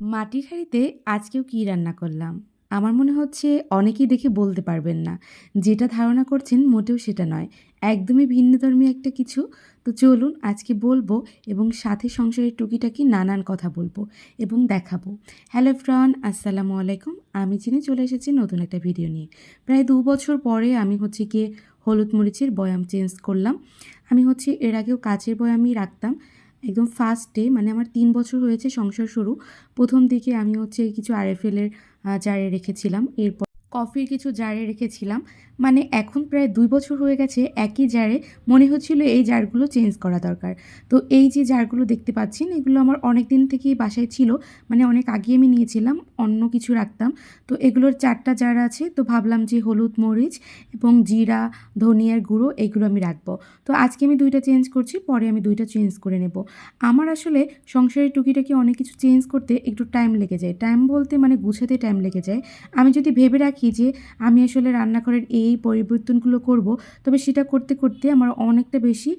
মাটির হাঁড়িতে আজকেও কী রান্না করলাম? আমার মনে হচ্ছে অনেকেই দেখে বলতে পারবেন না। যেটা ধারণা করছেন মোটেও সেটা নয়। একদমই ভিন্নধর্মী একটা কিছু। তো চলুন আজকে বলব এবং সাথে সংসারের টুকিটাকি নানান কথা বলব এবং দেখাবো। হ্যালো ফ্রন আসসালামু আলাইকুম। আমি চিনি চলে এসেছি নতুন একটা ভিডিও নিয়ে। প্রায় দু বছর পরে আমি হচ্ছে গিয়ে হলুদ মরিচের বয়াম চেঞ্জ করলাম। আমি হচ্ছে এর আগেও কাচের বয়ামই রাখতাম। একদম ফার্স্টে মানে আমার তিন বছর হয়েছে সংসার শুরু। প্রথম দিকে আমি হচ্ছে কিছু আর আরএফএলের জারে রেখেছিলাম। এরপর কফির কিছু জারে রেখেছিলাম। মানে এখন প্রায় দুই বছর হয়ে গেছে একই জারে। মনে হচ্ছিল এই জারগুলো চেঞ্জ করা দরকার। তো এই যে জারগুলো দেখতে পাচ্ছেন, এগুলো আমার অনেক দিন থেকেই বাসায় ছিল। মানে অনেক আগে আমি নিয়েছিলাম, অন্য কিছু রাখতাম। তো এগুলোর চারটা জার আছে। তো ভাবলাম যে হলুদ মরিচ এবং জিরা, ধনিয়ার গুঁড়ো এগুলো আমি রাখব। তো আজকে আমি দুইটা চেঞ্জ করছি, পরে আমি দুইটা চেঞ্জ করে নেব। আমার আসলে সংসারের টুকিটাকি অনেক কিছু চেঞ্জ করতে একটু টাইম লেগে যায়। টাইম বলতে মানে গুছাতে টাইম লেগে যায়। আমি যদি ভেবে রাখি যে আমি আসলে রান্নাঘরের এই পরিবর্তনগুলো করব। তবে সেটা করতে করতে আমার অনেকটা বেশি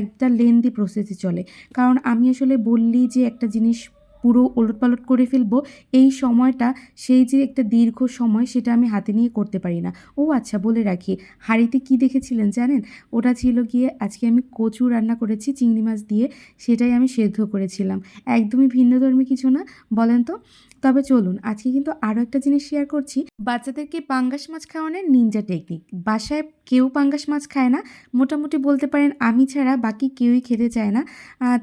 একটা লেন্দি প্রসেসে চলে। কারণ আমি আসলে বললি যে একটা জিনিস পুরো ওলটপালট করে ফেলব, এই সময়টা সেই যে একটা দীর্ঘ সময় সেটা আমি হাতে নিয়ে করতে পারি না। ও আচ্ছা বলে রাখি, হাঁড়িতে কি দেখেছিলেন জানেন? ওটা ছিল গিয়ে আজকে আমি কচু রান্না করেছি, চিংড়ি মাছ দিয়ে, সেটাই আমি সেদ্ধ করেছিলাম। একদমই ভিন্নধর্মী কিছু না, বলেন তো? তবে চলুন, আজকে কিন্তু আরও একটা জিনিস শেয়ার করছি। বাচ্চাদেরকে পাঙ্গাস মাছ খাওয়ানোর নিনজা টেকনিক বাসায় কেউ পাঙ্গাস মাছ খায় না, মোটামুটি বলতে পারেন আমি ছাড়া, বাকি কেউই খেতে চায় না।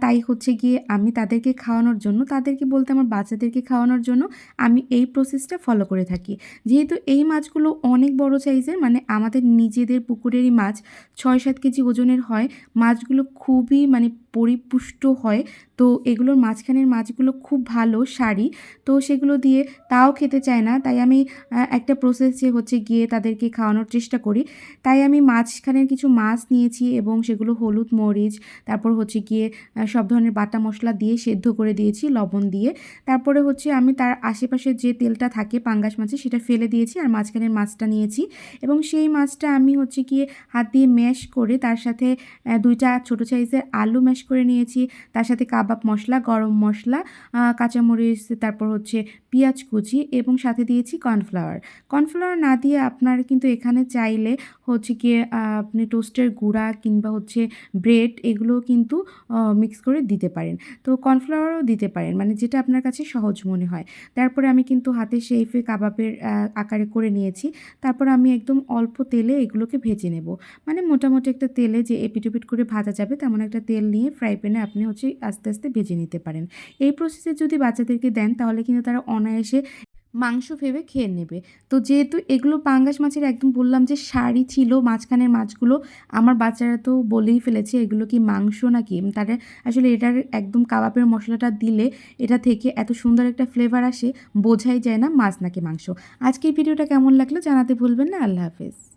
তাই হচ্ছে গিয়ে আমি তাদেরকে খাওয়ানোর জন্য তাদেরকে বলতে আমার বাচ্চাদেরকে খাওয়ানোর জন্য আমি এই প্রসেসটা ফলো করে থাকি। যেহেতু এই মাছগুলো অনেক বড় সাইজের মানে আমাদের নিজেদের পুকুরেরই মাছ ছয় সাত কেজি ওজনের হয়, মাছগুলো খুবই মানে পরিপুষ্ট হয়। তো এগুলোর মাঝখানের মাছগুলো খুব ভালো সারি, তো সেগুলো দিয়ে তাও খেতে চায় না। তাই আমি একটা প্রসেস হচ্ছে গিয়ে তাদেরকে খাওয়ানোর চেষ্টা করি। তাই আমি মাঝখানের কিছু মাছ নিয়েছি এবং সেগুলো হলুদ মরিচ, তারপর হচ্ছে গিয়ে সব ধরনের বাটা মশলা দিয়ে সেদ্ধ করে দিয়েছি লবণ দিয়ে। তারপরে হচ্ছে আমি তার আশেপাশে যে তেলটা থাকে, পাঙ্গাস মাছে, সেটা ফেলে দিয়েছি আর মাঝখানের মাছটা নিয়েছি। এবং সেই মাছটা আমি হচ্ছে গিয়ে হাত দিয়ে ম্যাশ করে তার সাথে দুইটা ছোটো সাইজের আলু ম্যাশ করে নিয়েছি। তার সাথে কাবাব মশলা, গরম মশলা কাঁচামরিচ, তারপর হচ্ছে পেঁয়াজ কুচি এবং সাথে দিয়েছি কর্নফ্লাওয়ার। কর্নফ্লাওয়ার না দিয়ে আপনার কিন্তু এখানে চাইলে হচ্ছে গিয়ে আপনি টোস্টের গুঁড়া কিংবা হচ্ছে ব্রেড এগুলো কিন্তু মিক্স করে দিতে পারেন। তো কর্নফ্লাওয়ারও দিতে পারেন মানে যেটা আপনার কাছে সহজ মনে হয়। তারপরে আমি কিন্তু হাতে শেফে কাবাবের আকারে করে নিয়েছি। তারপর আমি একদম অল্প তেলে এগুলোকে ভেজে নেব। মানে মোটামুটি একটা তেলে যে এপিটোপিট করে ভাজা যাবে, তেমন একটা তেল নিয়ে ফ্রাই প্যানে আপনি হচ্ছে আস্তে আস্তে ভেজে নিতে পারেন। এই প্রসেসে যদি বাচ্চাদেরকে দেন, তাহলে কিন্তু তারা অনায়াসে মাংস ভেবে খেয়ে নেবে। তো যেহেতু এগুলো পাঙ্গাস মাছের, একদম বললাম যে শাড়ি ছিল, মাঝখানের মাছগুলো আমার বাচ্চারা তো বলেই ফেলেছে, এগুলো কি মাংস নাকি? তারা আসলে এটার একদম কাবাবের মশলাটা দিলে এটা থেকে এত সুন্দর একটা ফ্লেভার আসে, বোঝাই যায় না মাছ নাকি মাংস। আজকের ভিডিওটা কেমন লাগল জানাতে ভুলবেন না, আল্লাহ হাফেজ।